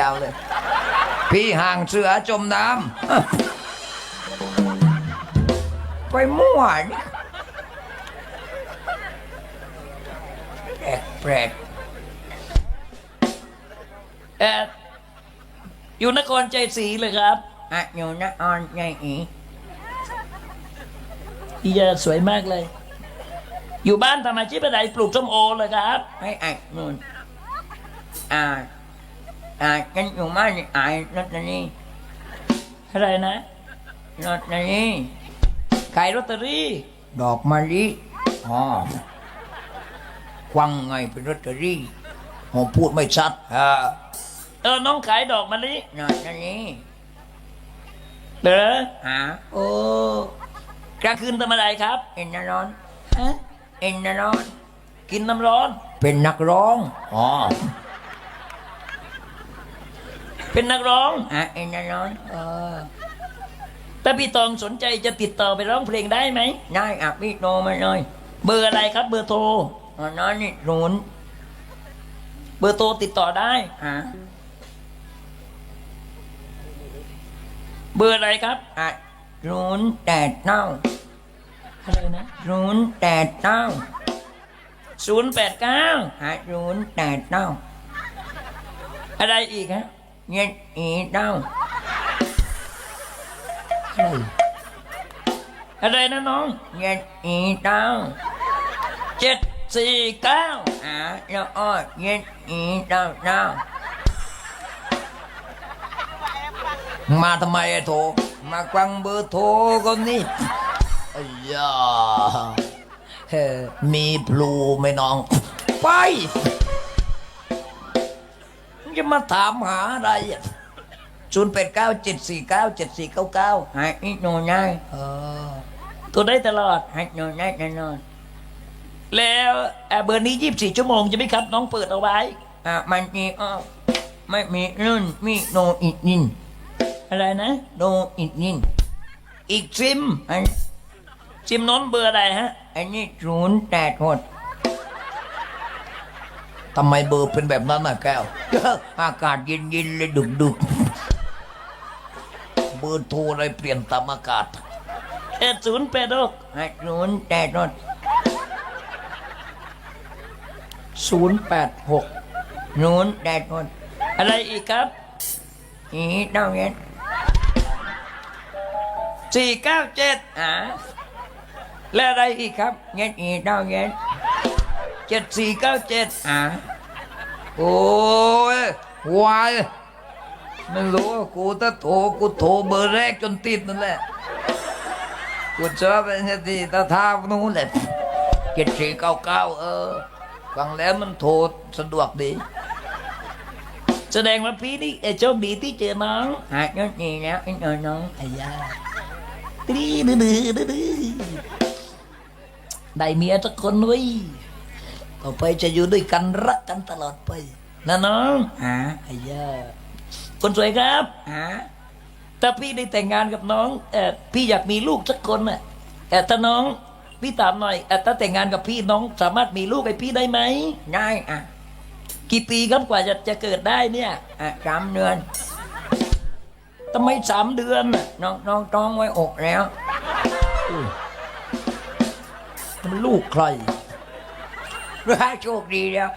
ยาวเลย พี่ห่างเสือจมน้ำ ไปมั่วนี่แปลกแปลกเอออยู่นครใจศรีเลยครับอะอยู่นะออนไงอีพี่ยาสวยมากเลย อยู่บ้านทำอาชีพอะไรปลูกส้มโอเลยครับ ไอ้ไอ้นู่นอ่า อ่าฉันอยู่บ้านนี่ไอ้รถนี่อะไรนะรถนี่ขายลอตเตอรี่ ดอกมะลิอ๋อควังไงเป็นรถตอรี่ผมพูดไม่ชัดเออเออน้องขายดอกมะลิรถนี่เด้อหาโอ้กลางคืนทำอะไรครับ เอ็นนะร้อนฮะเอ็นนะร้อน กินน้ำร้อน เป็นนักร้องอ๋อ เป็นนักร้องอะเอ็นนะร้อนเออถ้าพี่ตองสนใจจะติดต่อไปร้องเพลงได้ไหมได้อะพี่โตมาเลยเบอร์อะไรครับ เบอร์โทรตอนนั้นนี่ศูนย์เบอร์โทรติดต่อได้อะเบอร์อะไรครับอะศูนย์แปดเก้าอะไรนะศูนย์แปดเก้าศูนย์แปดเก้าอะศูนย์แปดเก้าอะไรอีกฮะ เย็ดอีเก้าอะไรอะไรนะน้องเย็ดอีเก้าเจ็ดสี่เก้าอะแล้วอ้อเย็ดอีเก้าเก้ามาทำไมไอ้โถมากวังเบอร์โทรก็นี่อ้ยาเฮ้มีพลูไหมน้อง ไปมึง จะมาถามหาอะไรศูนย์แปดเก้าเจ็ดสี่เก้าเจ็ดสี่เก้าเก้าให้อีโนง่ายเออตัวได้ตลอดให้โนง่ายแน่นอนแล้วเอ่อเบอร์นี้ยี่สิบสี่ชั่วโมงใช่ไหมครับน้องเปิดเอาไว้อะมันมีอ้อไม่มีรุ่นมีโนอีกนินอะไรนะโนอีกนินอีกซิมอันซิมน้นเบอร์อะไรฮะอันนี้ศูนย์แปดหด ทำไมเบอร์เป็นแบบนั้นน่ะแก้ว อากาศเย็นๆเลยดึกดึกเบอร์โทรอะไรเปลี่ยนตามอากาศเอ็ดศูนย์แปดหกๆให้ศูนย์แปดหดศูนย์แปดหกศูนย์แปดหดอะไรอีกครับอีเต้าเย็นสี่เก้าเจ็ดอะและอะไรอีกครับเย็นอีเต้าเย็น เจ็ดสี่เก้าเจ็ดอะโอ้ยวายไม่รู้ว่ากูถ้าโทรกูโทรเบอร์แรกจนติดนั่นแหละกูชอบไอ้เนี่ยที่ตาท่านู้นแหละเจ็ดสี่เก้าเก้าเออฟังแล้วมันโทรสะดวกดี แสดงว่าพี่นี่เออโชคดีที่เจอน้องหาเย็นอีแล้วไอ้น้อยน้องไอ้ยาดื้อดื้อดื้อดื้อดื้อได้เมียสักคนเว้ย ต่อไปจะอยู่ด้วยกันรักกันตลอดไปนะน้องหาไอ้ยาคนสวยครับหาถ้าพี่ได้แต่งงานกับน้องเออพี่อยากมีลูกสักคนน่ะเออถ้าน้องพี่ถามหน่อยเออถ้าแต่งงานกับพี่น้องสามารถมีลูกให้พี่ได้ไหมได้อะกี่ปีครับกว่าจะจะเกิดได้เนี่ยอะสามเดือนทำไมสามเดือนน่ะน้องน้องท้องไว้อกแล้วมันลูกใครว่า โชคดีแล้ว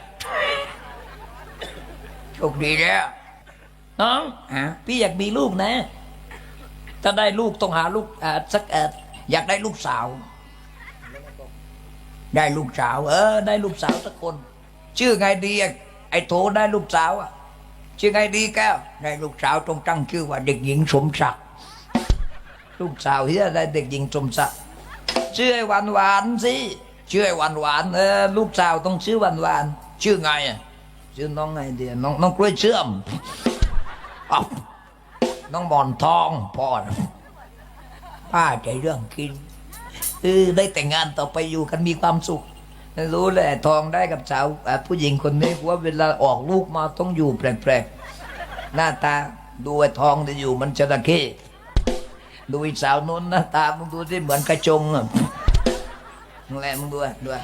โชคดีแล้วน้องฮะพี่อยากมีลูกนะ ถ้าได้ลูกต้องหาลูกอ่าสักเอออยากได้ลูกสาว ได้ลูกสาว เออ ได้ลูกสาวสักคน ชื่อไงดีอะไอ้โถได้ลูกสาวอะ ชื่อไงดีแก้วได้ลูกสาวต้องตั้งชื่อว่า เด็กหญิงสมศักดิ์ลูกสาวเฮียได้เด็กหญิงสมศักดิ์ชื่อไอ้หวานหวานๆสิ ชื่อไอ้หวันหวานเออลูกสาวต้องชื่อหวานหวานชื่อไงอะชื่อน้องไงเดียน้องน้องกล้วยเชื่อมอน้องบอนทองพ่อป้าใจเรื่องกินเออได้แต่งงานต่อไปอยู่กันมีความสุขรู้แหละทองได้กับสาวผู้หญิงคนนี้ว่าเวลาออกลูกมาต้องอยู่แปลกๆหน้าตาดูไอ้ทองจะอยู่มันจระเข้ดูไอ้สาวนู้นหน้าตามึงดูที่เหมือนกระจงอะ มึงแลมึงดูอะดูอะ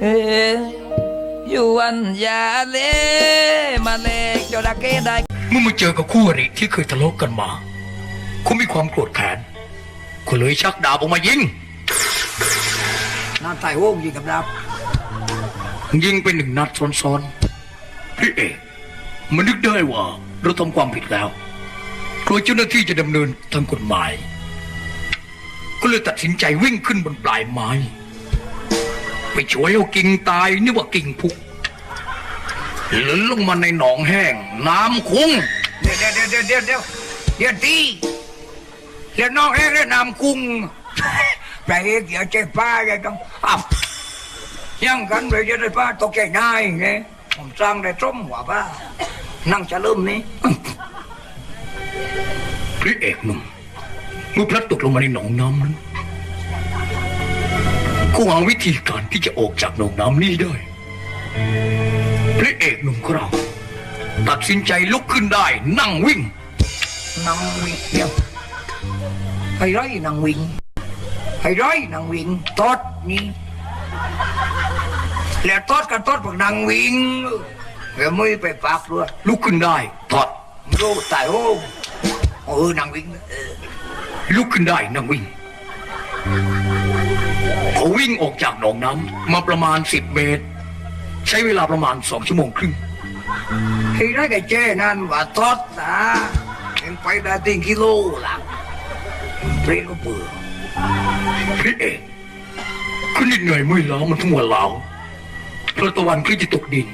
เอออยู่วันยาเลมาเลจระเข้ได้เมื่อมาเจอกับคู่อริที่เคยทะเลาะกันมา คุณมีความโกรธแค้นคุณเลยชักดาบออกมายิงน้าตายโว้งยิงกับดาบยิงไปหนึ่งนัดซ้อนๆพี่เอกมันนึกได้ว่าเราทำความผิดแล้วกลัวเจ้าหน้าที่จะดำเนินทางกฎหมาย ก็เลยตัดสินใจวิ่งขึ้นบนปลายไม้ไปช่วยเอากิ่งตายนึกว่ากิ่งพุกหล่นลงมาในหนองแห้ง น้ำคุ้งเดี๋ยวเดี๋ยวเดี๋ยวเดี๋ยวเดี๋ยวเดี๋ยวตีเดี๋ยวน้องเองเรียกนามกุ้งไปเอกเดี๋ยวเจ็บป้าแกต้องอ้าวยังกันเลยจะได้ป้าตกใจนายไงผมสร้างได้ต้มหัวป้านั่งจะเริ่มนี้พระเอกหนุ่ม เมื่อพลัดตกลงมาในหนองน้ำนั้นก็หาวิธีการที่จะออกจากหนองน้ำนี้ได้พระเอกหนุ่มของเราตัดสินใจลุกขึ้นได้นั่งวิ่ง นั่งวิ่งเดี๋ยวให้ร้อยนั่งวิ่งให้ร้อยนั่งวิ่งตอดนี่แล้วตอดกับตอดพวกนั่งวิ่งเดี๋ยวไม่ไปปากด้วยลุกขึ้นได้ถอดโลตายโอ้เออนั่งวิ่งเออ ลุกขึ้นได้นั่งวิ่งเขาวิ่งออกจากหนองน้ำมาประมาณสิบเมตร ใช้เวลาประมาณสองชั่วโมงครึ่งให้ได้กับเจ้นั่นว่าตอดนะเห็นไปได้ติงกิโลละเปรี้ยวเบื่อพระเอกคุณเหนื่อยเมื่อยล้ามันทั้งวันลาวพระตะวันก็จะตกดิน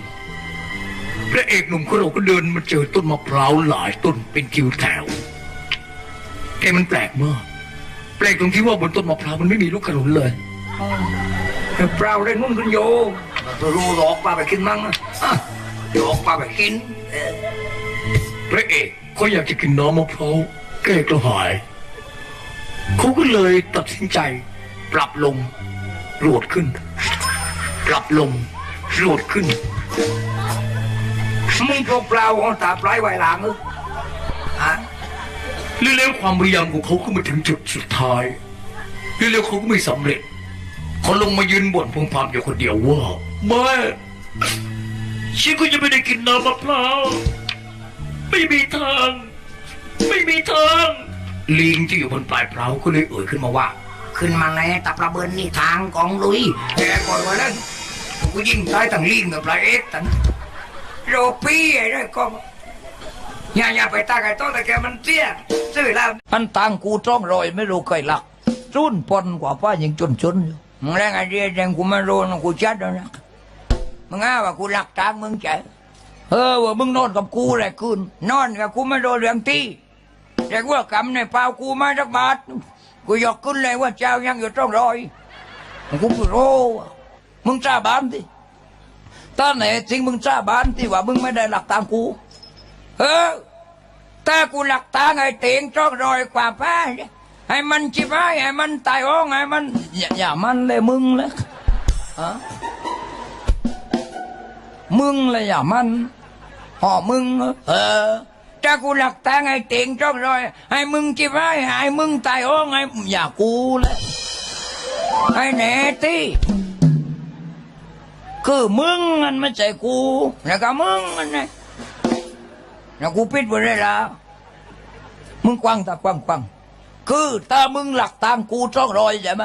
พระเอกหนุ่มของเราก็เดินมาเจอต้นมะพร้าวหลายต้นเป็นคิวแถว แต่มันแปลกมากแปลกตรงที่ว่าบนต้นมะพร้าวมันไม่มีลูกขนุนเลยเปล่าได้นุ่นกันโยตัวรู้หลอกปลาไปกินมั้งอะหลอกปลาไปกินเออพระเอกเขาอยากจะกินน้ำมะพร้าวแก้กระหายเขาก็เลยตัดสินใจ ปรับลงโรดขึ้น ปรับลงโรดขึ้นมึงพวกเปล่าของตาปลายไวหลังเออฮะ เร็วๆความพยายามของเขาก็มาถึงจุดสุดท้ายเร็วๆเขาก็ไม่สำเร็จเขาลงมายืนบ่นพึมพำอยู่คนเดียวว่าแม่ฉันก็จะไม่ได้กินน้ำมะพร้าวไม่มีทาง ไม่มีทางลิงที่อยู่บนปลายเท้าก็เลยเอ่ยขึ้นมาว่า ขึ้นมาในตับระเบิดนี่ทางกองลุยแกก่อนวันนั้นกูยิงตายตั้งลิงกับปลาเอ็กตั้งโรปี้ไอ้ด้ก็ อย่าอย่าไปตาไก่โต้แต่แกมันเตี้ยซื้อแล้วอันตังกูจ้องรอยไม่รู้เคยหลักจุนปนกว่าป้ายังจนจนอยู่มึงแรงไอเดียแรงกูไม่รู้นะกูจัดแล้วนะมึงอ้าว่ากูหลักทางมึงใจเออว่ามึงนอนกับกูแหละคืนนอนกับกูไม่โดนเรื่องตีเรียกว่ากำในเปล่ากูไม่สักบาทกูยกขึ้นเลยว่าเจ้ายังอยู่ต้องรอยกูรู้ว่ามึงจ้าบ้านดิตาไหนจริงมึงจ้าบ้านที่ว่ามึงไม่ได้หลักตามกู เออแต่กูหลักทางไอ้เตียงจ้องรอยกว่าป้าเนี่ยให้มันจิบไว้ให้มันตายโอ้งให้มันอย่าอย่ามันเลยมึงเล ยฮะมึงเลยอย่ามันกูหลักทางไอ้เตียงจ้องรอยให้มึงจิบไว้แหน่ตีคือมึงมันไม่ใช่กูแล้วมึงมันไงแล้วกูปิดไว้เลยละมึงกว้างตากว้างกว้างคือถ้ามึงหลักตามกูจ้องรอยใช่ไหม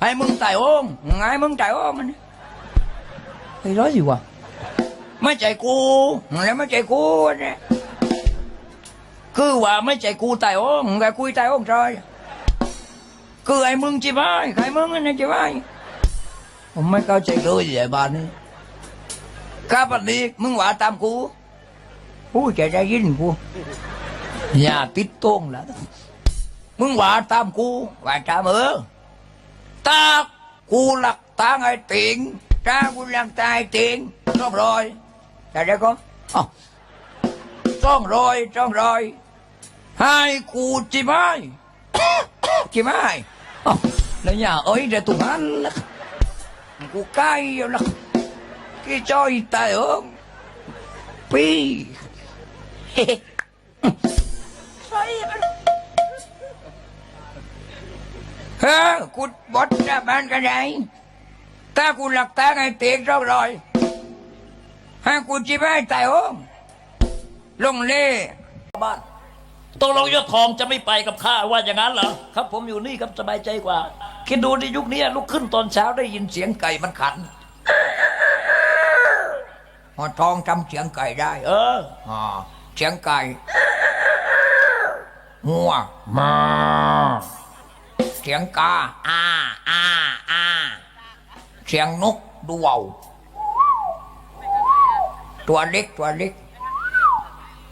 ให้มึงตายโองไงมึงตายโอ้งมันไอ้ร้อยสิวะไม่ใจกูแล้วไม่ใจกูเนี่ยคือว่าไม่ใช่กูตายโองมึงก็คุยตายโอ้งจอยคือไอ้มึงจิบไอ้ใครมึงนี่จิบไว้ผมไม่เข้าใจเลยไอ้บ้านนี้ข้าพันนี้มึงว่าตามกู กูจะได้ยินกูอย่าติดโต้งละมึงว่าตามกูว่าตามเออตากูหลักตางไอ้ติงถ้ากูหลักตายเตียงจ้องรอยแต่เดี๋ยวก็อ้าวจ้องรอยจ้องรอยให้กูจิบไอ้จิบไว้อ้าวแล้วอย่าเอ้ยเดี๋ยวตุงนั้นละกูใกล้อยู่ละ cái chơi tài ơn pi เฮ้อกูบดจะบ้านกันไหนถ้ากูหลักตาไงเตียงร้องรอยให้กูจีบให้ตายโอ้งลงเล่บ้านตกลงยศทองจะไม่ไปกับข้าว่าอย่างนั้นเหรอครับ ผมอยู่นี่ครับสบายใจกว่า คิดดูในยุคนี้ลุกขึ้นตอนเช้าได้ยินเสียงไก่มันขันหอทองจำเสียงไก่ได้ เอออ๋อ เสียงไก่งัวมาเสียงกาอ้าอ้าอ้าเสียงนกดูเว่าตัวเล็กตัวเล็ก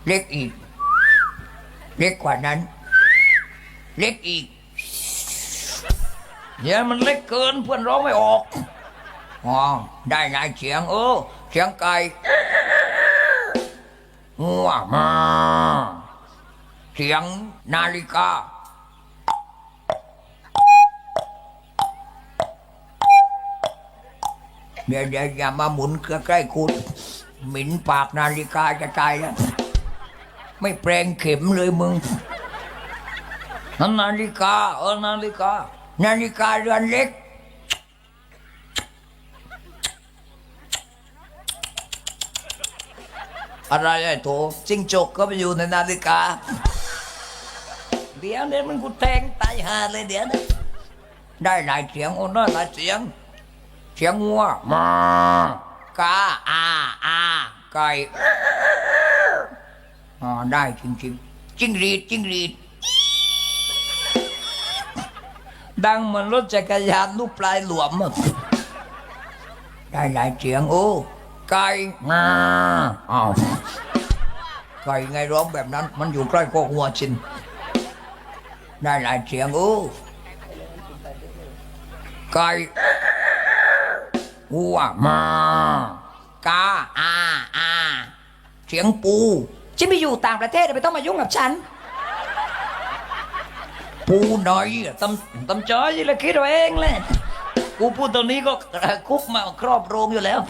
เล็กอีก เล็กกว่านั้น เล็กอีกเนี่ยมันเล็กเกินเพื่อนร้องไม่ออกอ๋อได้หลายเสียงเออเสียงไก่ งัวมา เสียงนาฬิกา เดี๋ยวเดี๋ยวอย่ามาหมุนใกล้ๆคุณหมิ่นปากนาฬิกาจะตายแล้ว ไม่แปลงเข็มเลยมึงนั่นนาฬิกา เออนาฬิกา นาฬิกาเรือนเล็ก อะไรไอ้โถจิ้งจกก็ไปอยู่ในนาฬิกา เดี๋ยวเนี่ยมันกูแทงตายหาเลยเดี๋ยวนะได้หลายเสียงโอ้น้อยหลายเสียง เสียงงัวมากาอาอาไก่อ๋อได้จริงๆจิ้งหรีดจิ้งหรีดดังเหมือนรถจักรยานลูกปลายหลวมอะได้หลายเสียงโอ้ ไก่งาอ้าวไก่ไงร้องแบบนั้น มันอยู่ใกล้กอกหัวชินได้หลายเสียงโอ้ไก่วัวมากาอาอาเสียงปูฉันไปอยู่ต่างประเทศไม่ต้องมายุ่งกับฉัน ปูน้อยตำตำจอยยี่ละคิดเอาเองเลยกูพูดตรงนี้ก็คุกมาครอบโรงอยู่แล้ว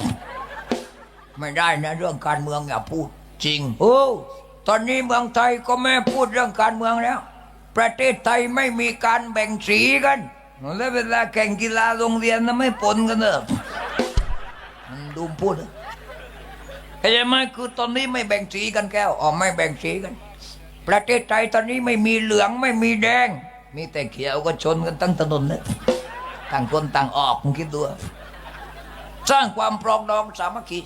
ไม่ได้นะเรื่องการเมืองอย่าพูดจริงโอ้ตอนนี้เมืองไทยก็ไม่พูดเรื่องการเมืองแล้ว ประเทศไทยไม่มีการแบ่งสีกันแล้วเวลาแข่งกีฬาโรงเรียนนะไม่ปนกันเนอะมันดูพูดอะเข้าใจไหมคือตอนนี้ไม่แบ่งสีกันแก้วอ๋อไม่แบ่งสีกัน ประเทศไทยตอนนี้ไม่มีเหลืองไม่มีแดง มีแต่เขียวก็ชนกันตั้งถนนเลยต่างคนต่างออกคิดดูสร้างความปรองดองสามัคคี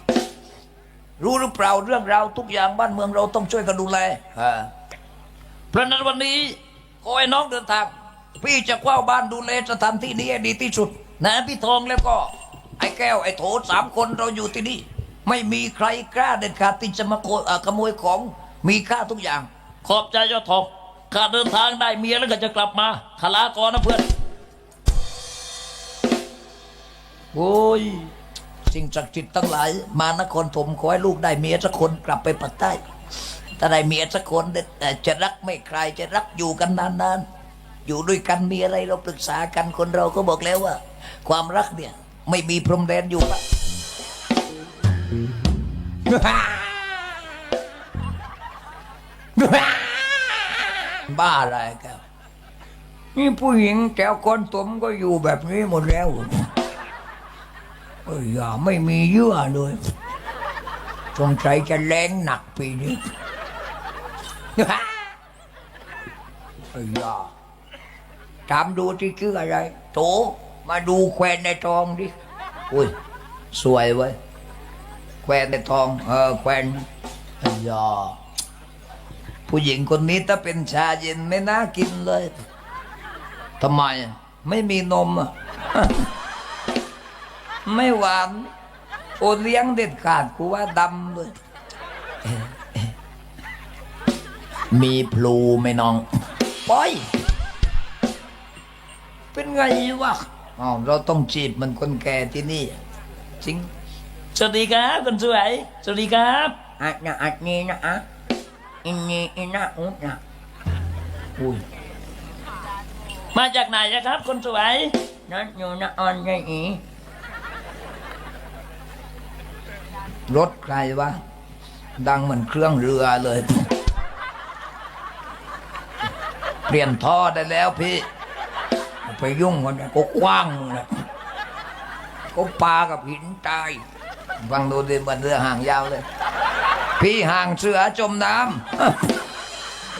รู้หรือเปล่าเรื่องราวทุกอย่างบ้านเมืองเราต้องช่วยกันดูแลเพราะนั้นวันนี้ขอให้น้องเดินทาง พี่จะคว้าบ้านดูแลสถานที่นี้ให้ดีที่สุด นะพี่ทองแล้วก็ ไอ้แก้วไอ้โถสามคนเราอยู่ที่นี่ ไม่มีใครกล้าเด็ดขาดที่จะมาโข่ขโมยของมีค่าทุกอย่าง ขอบใจยอดทองข้าเดินทางได้เมียแล้วก็จะกลับมาขลาก่อนนะเพื่อน โอ้ย สิ่งศักดิ์สิทธิ์ทั้งหลาย มานครถมขอให้ลูกได้เมียสักคนกลับไปปักใต้ถ้าได้เมียสักคนแต่จะรักไม่ใครจะรักอยู่กันนานๆอยู่ด้วยกันมีอะไรเราปรึกษากันคนเราก็บอกแล้วว่า ความรักเนี่ยไม่มีพรมแดนอยู่ปะบ้าอะไรกันนี่ผู้หญิงแถวคนตมก็อยู่แบบนี้หมดแล้ว อยอย่าไม่มีเยื่อเลยสงสัยจะแรงหนักปีนี้อย่าถามดูที่ชื่ออะไร โถ มาดูแควนในทองดิ อุ้ย สวยเว้ย แควนในทอง เออ แควนอ้ยาผู้หญิงคนนี้ถ้าเป็นชาเย็นไม่น่ากินเลย ทำไม ไม่มีนมอะ ไม่หวานโอเลี้ยงเด็ดขาดกูว่าดำเลยมีพลูไหมน้องปอย เป็นไงวะอ้าวเราต้องจีบมันคนแก่ที่นี่ จริง สวัสดีครับคนสวย สวัสดีครับอันนะอันนี้นะอะอินนี่อินนะอุดนะอุ้ยมาจากไหนนะครับคนสวยนั่นอยู่นะออนไงอี รถใครวะ ดังเหมือนเครื่องเรือเลย เปลี่ยนท่อได้แล้วพี่ ไปยุ่งกันก็กว้างนะก็ปลากับหินตาย ฟังดูดิเหมือนเรือหางยาวเลย พี่ห่างเสือจมน้ำ